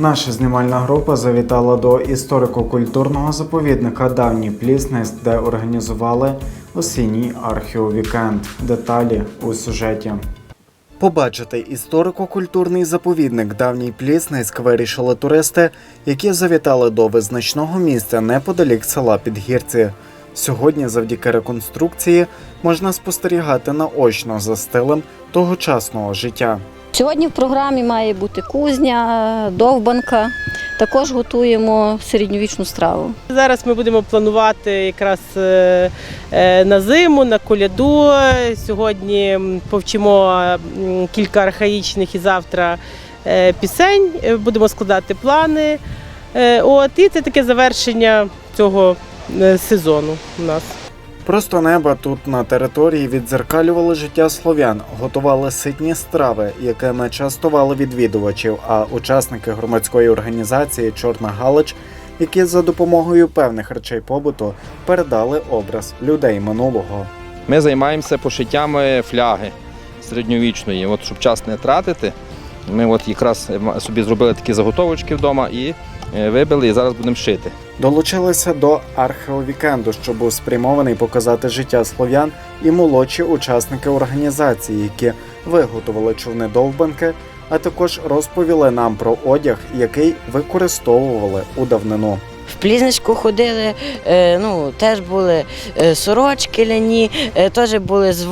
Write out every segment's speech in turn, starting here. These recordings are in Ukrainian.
Наша знімальна група завітала до історико-культурного заповідника Давній Плісниць, де організували осінній археовікенд. Деталі у сюжеті. Побачити історико-культурний заповідник Давній Плісницьк вирішили туристи, які завітали до визначного місця неподалік села Підгірці. Сьогодні, завдяки реконструкції, можна спостерігати наочно за стилем тогочасного життя. Сьогодні в програмі має бути кузня, довбанка. Також готуємо середньовічну страву. Зараз ми будемо планувати якраз е, е, на зиму, на коляду. Сьогодні повчимо кілька архаїчних і завтра е, пісень. Будемо складати плани. От і це таке завершення цього сезону у нас. Просто неба тут на території віддзеркалювали життя слов'ян, готували ситні страви, якими частували відвідувачів. А учасники громадської організації Чорна Галич, які за допомогою певних речей побуту передали образ людей минулого. Ми займаємося пошиттями фляги середньовічної. От, щоб час не тратити, ми от якраз е, собі зробили такі заготовочки вдома і е, вибили, і зараз будемо шити. Долучилися до археовікенду, що був спрямований показати життя слов'ян і молодші учасники організації, які виготовили човни довбанки, а також розповіли нам про одяг, який використовували у давнину. В Плізничку ходили, е, ну, теж були е, сорочки ляні, е, теж були з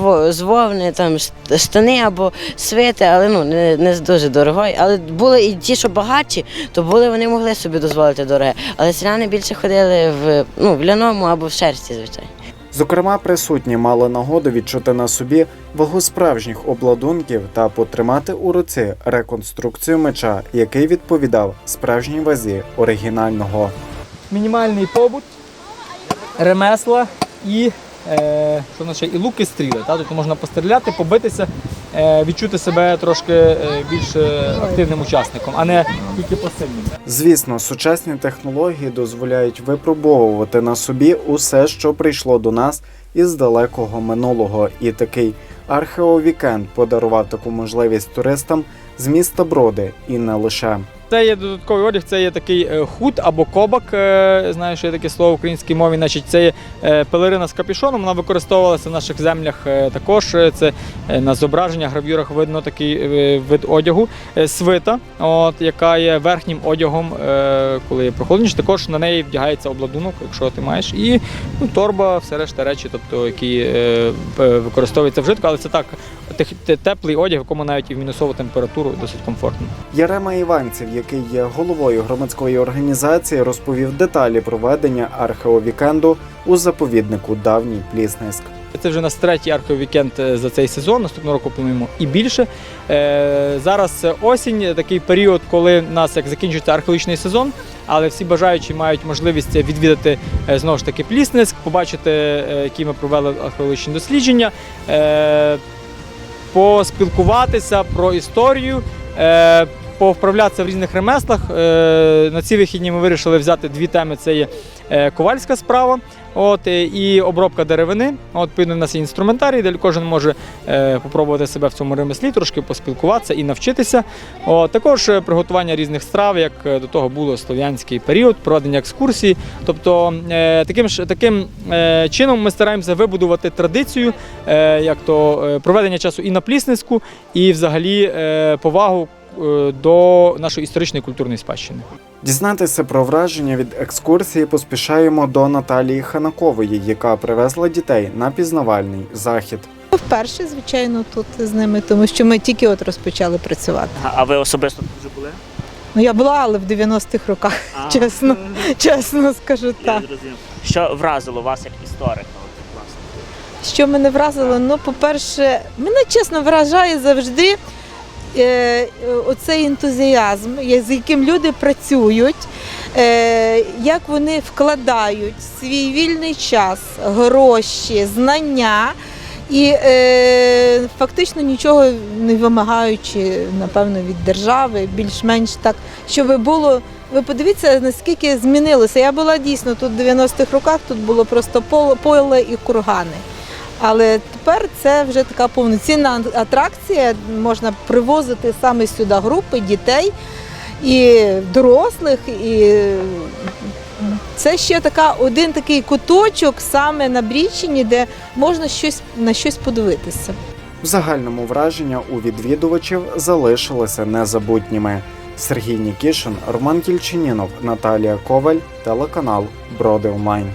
там штани або свити, але ну, не, не дуже дорогої. Але були і ті, що багатші, то були, вони могли собі дозволити дороге. Але селяни більше ходили в, ну, в ляному або в шерсті, звичайно. Зокрема, присутні мали нагоду відчути на собі вагу справжніх обладунків та потримати у руці реконструкцію меча, який відповідав справжній вазі оригінального. Мінімальний побут, ремесла і, е, що ще, і луки стріли. Та? Тобто можна постріляти, побитися, е, відчути себе трошки е, більш е, активним учасником, а не тільки пасивним. Звісно, сучасні технології дозволяють випробовувати на собі усе, що прийшло до нас із далекого минулого, і такий археовікенд подарував таку можливість туристам з міста Броди і не лише. Це є додатковий одяг, це є такий е, худ або кобак. е, Знаю, що є таке слово в українській мові. Значить, це є е, пелерина з капюшоном. Вона використовувалася в наших землях також. Це на зображеннях, гравюрах видно такий вид одягу. Свита, от, яка є верхнім одягом, коли є прохолодніше. Також на неї вдягається обладунок, якщо ти маєш. І ну, торба, все решта речі, тобто, які використовуються вжитку, але це так, теплий одяг, в якому навіть і в мінусову температуру досить комфортно. Ярема Іванців, який є головою громадської організації, розповів деталі проведення археовікенду у заповіднику Давній Плісниськ. Це вже у нас третій археовікенд е, за цей сезон. Наступного року плануємо і більше. Е, Зараз осінь, такий період, коли в нас як закінчується археологічний сезон, але всі бажаючі мають можливість відвідати е, знову ж таки Плісницьк, побачити, які ми провели археологічні дослідження, поспілкуватися про історію. Повправлятися в різних ремеслах. Е, На ці вихідні ми вирішили взяти дві теми: це є е, ковальська справа, от е, і обробка деревини. От відповідно, нас є інструментарій, де кожен може попробувати себе в цьому ремеслі, трошки поспілкуватися і навчитися. От, також приготування різних страв, як до того було слов'янський період, проведення екскурсій. Тобто таким таким чином ми стараємося вибудувати традицію, як то проведення часу і на Плісницьку, і взагалі повагу до нашої історичної культурної спадщини. Дізнатися про враження від екскурсії поспішаємо до Наталії Ханакової, яка привезла дітей на пізнавальний захід. Вперше, звичайно, тут з ними, тому що ми тільки от розпочали працювати. А а ви особисто тут вже були? Ну я була, але в 90-х роках, А, чесно, чесно скажу Я так. зрозумів. Що вразило вас як історика? власне? Що мене вразило? Ну, по-перше, мене чесно вражає завжди е, оцей ентузіазм, з яким люди працюють, е, як вони вкладають свій вільний час, гроші, знання. І е, фактично нічого не вимагаючи, напевно, від держави, більш-менш так, щоб було. Ви подивіться, наскільки змінилося. Я була дійсно тут в 90-х роках, тут було просто поле і кургани. Але тепер це вже така повноцінна атракція. Можна привозити саме сюди групи дітей і дорослих, і це ще така один такий куточок саме на Брічині, де можна щось на щось подивитися. В загальному враження у відвідувачів залишилися незабутніми. Сергій Нікішин, Роман Кільчинінов, Наталія Коваль, телеканал Броди Онлайн.